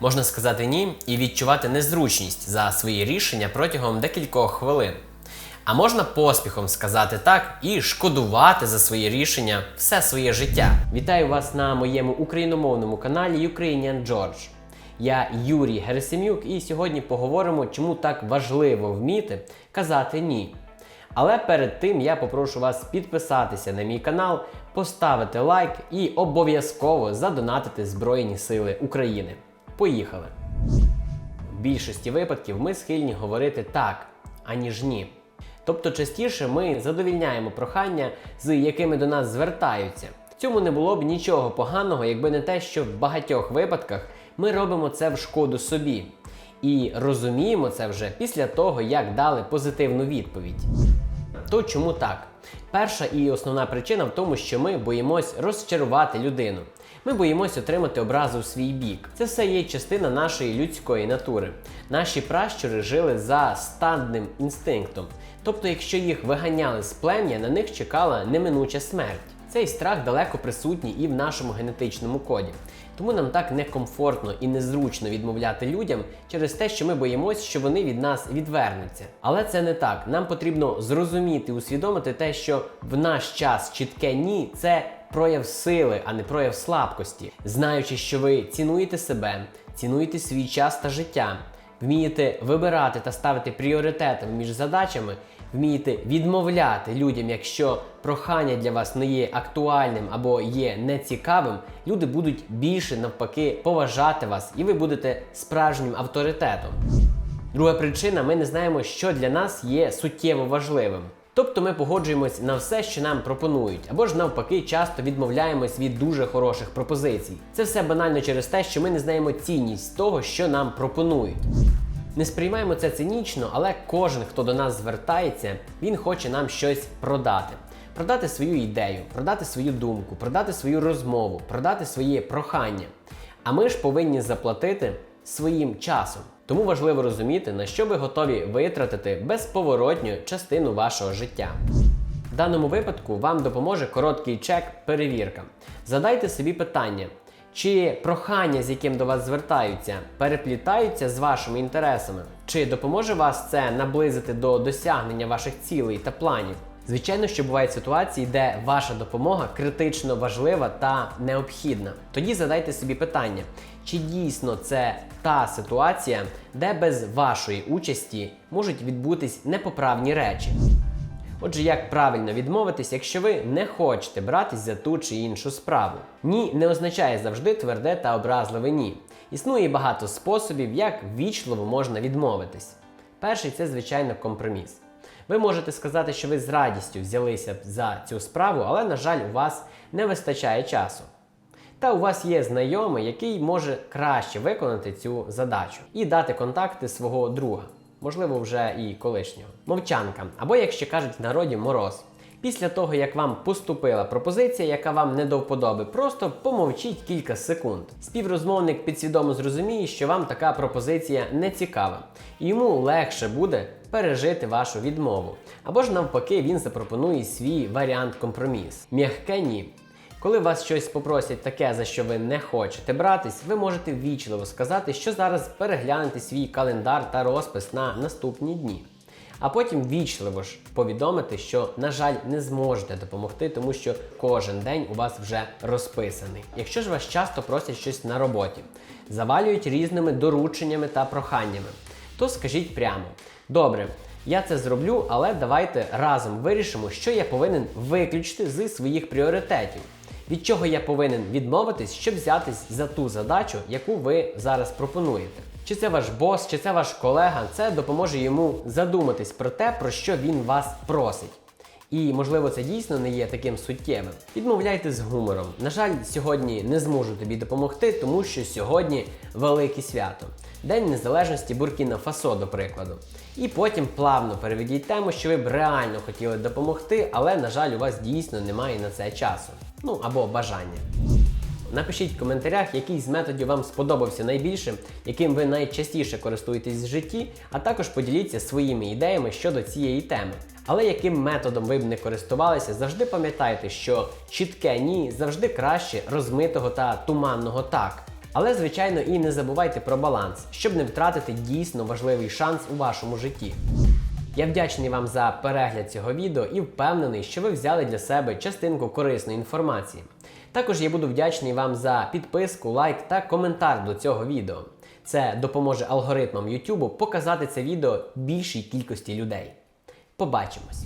Можна сказати ні і відчувати незручність за свої рішення протягом декількох хвилин. А можна поспіхом сказати так і шкодувати за свої рішення все своє життя. Вітаю вас на моєму україномовному каналі Ukrainian George. Я Юрій Герасимюк, і сьогодні поговоримо, чому так важливо вміти казати ні. Але перед тим я попрошу вас підписатися на мій канал, поставити лайк і обов'язково задонатити Збройні Сили України. Поїхали! В більшості випадків ми схильні говорити так, аніж ні. Тобто частіше ми задовільняємо прохання, з якими до нас звертаються. В цьому не було б нічого поганого, якби не те, що в багатьох випадках ми робимо це в шкоду собі. І розуміємо це вже після того, як дали позитивну відповідь. То чому так? Перша і основна причина в тому, що ми боїмось розчарувати людину. Ми боїмось отримати образу в свій бік. Це все є частина нашої людської натури. Наші пращури жили за стадним інстинктом. Тобто, якщо їх виганяли з плем'я, на них чекала неминуча смерть. Цей страх далеко присутній і в нашому генетичному коді. Тому нам так некомфортно і незручно відмовляти людям через те, що ми боїмося, що вони від нас відвернуться. Але це не так. Нам потрібно зрозуміти, усвідомити те, що в наш час чітке ні це прояв сили, а не прояв слабкості. Знаючи, що ви цінуєте себе, цінуєте свій час та життя, вмієте вибирати та ставити пріоритетами між задачами, вмієте відмовляти людям, якщо прохання для вас не є актуальним або є нецікавим, люди будуть більше навпаки поважати вас, і ви будете справжнім авторитетом. Друга причина: ми не знаємо, що для нас є суттєво важливим. Тобто ми погоджуємось на все, що нам пропонують, або ж навпаки, часто відмовляємось від дуже хороших пропозицій. Це все банально через те, що ми не знаємо цінність того, що нам пропонують. Не сприймаємо це цинічно, але кожен, хто до нас звертається, він хоче нам щось продати. Продати свою ідею, продати свою думку, продати свою розмову, продати своє прохання. А ми ж повинні заплатити своїм часом. Тому важливо розуміти, на що ви готові витратити безповоротню частину вашого життя. В даному випадку вам допоможе короткий чек перевірка. Задайте собі питання, чи прохання, з яким до вас звертаються, переплітаються з вашими інтересами? Чи допоможе вас це наблизити до досягнення ваших цілей та планів? Звичайно, що бувають ситуації, де ваша допомога критично важлива та необхідна. Тоді задайте собі питання, чи дійсно це та ситуація, де без вашої участі можуть відбутись непоправні речі. Отже, як правильно відмовитись, якщо ви не хочете братись за ту чи іншу справу? Ні не означає завжди тверде та образливе ні. Існує багато способів, як вічливо можна відмовитись. Перший це, звичайно, компроміс. Ви можете сказати, що ви з радістю взялися за цю справу, але, на жаль, у вас не вистачає часу. Та у вас є знайомий, який може краще виконати цю задачу і дати контакти свого друга, можливо, вже і колишнього. Мовчанка, або, як ще кажуть в народі, мороз. Після того, як вам поступила пропозиція, яка вам не до вподоби, просто помовчіть кілька секунд. Співрозмовник підсвідомо зрозуміє, що вам така пропозиція не цікава, і йому легше буде пережити вашу відмову. Або ж навпаки, він запропонує свій варіант компроміс. М'яке ні. Коли вас щось попросять таке, за що ви не хочете братись, ви можете ввічливо сказати, що зараз переглянете свій календар та розпис на наступні дні. А потім вічливо ж повідомити, що, на жаль, не зможете допомогти, тому що кожен день у вас вже розписаний. Якщо ж вас часто просять щось на роботі, завалюють різними дорученнями та проханнями, то скажіть прямо: добре, я це зроблю, але давайте разом вирішимо, що я повинен виключити зі своїх пріоритетів. Від чого я повинен відмовитись, щоб взятись за ту задачу, яку ви зараз пропонуєте. Чи це ваш бос, чи це ваш колега, це допоможе йому задуматись про те, про що він вас просить. І можливо це дійсно не є таким суттєвим. Відмовляйте з гумором. На жаль, сьогодні не зможу тобі допомогти, тому що сьогодні велике свято. День Незалежності Буркіна Фасо, до прикладу. І потім плавно переведіть тему, що ви б реально хотіли допомогти, але, на жаль, у вас дійсно немає на це часу. Ну або бажання. Напишіть в коментарях, який з методів вам сподобався найбільше, яким ви найчастіше користуєтесь в житті, а також поділіться своїми ідеями щодо цієї теми. Але яким методом ви б не користувалися, завжди пам'ятайте, що чітке ні завжди краще розмитого та туманного так. Але, звичайно, і не забувайте про баланс, щоб не втратити дійсно важливий шанс у вашому житті. Я вдячний вам за перегляд цього відео і впевнений, що ви взяли для себе частинку корисної інформації. Також я буду вдячний вам за підписку, лайк та коментар до цього відео. Це допоможе алгоритмам YouTube показати це відео більшій кількості людей. Побачимось!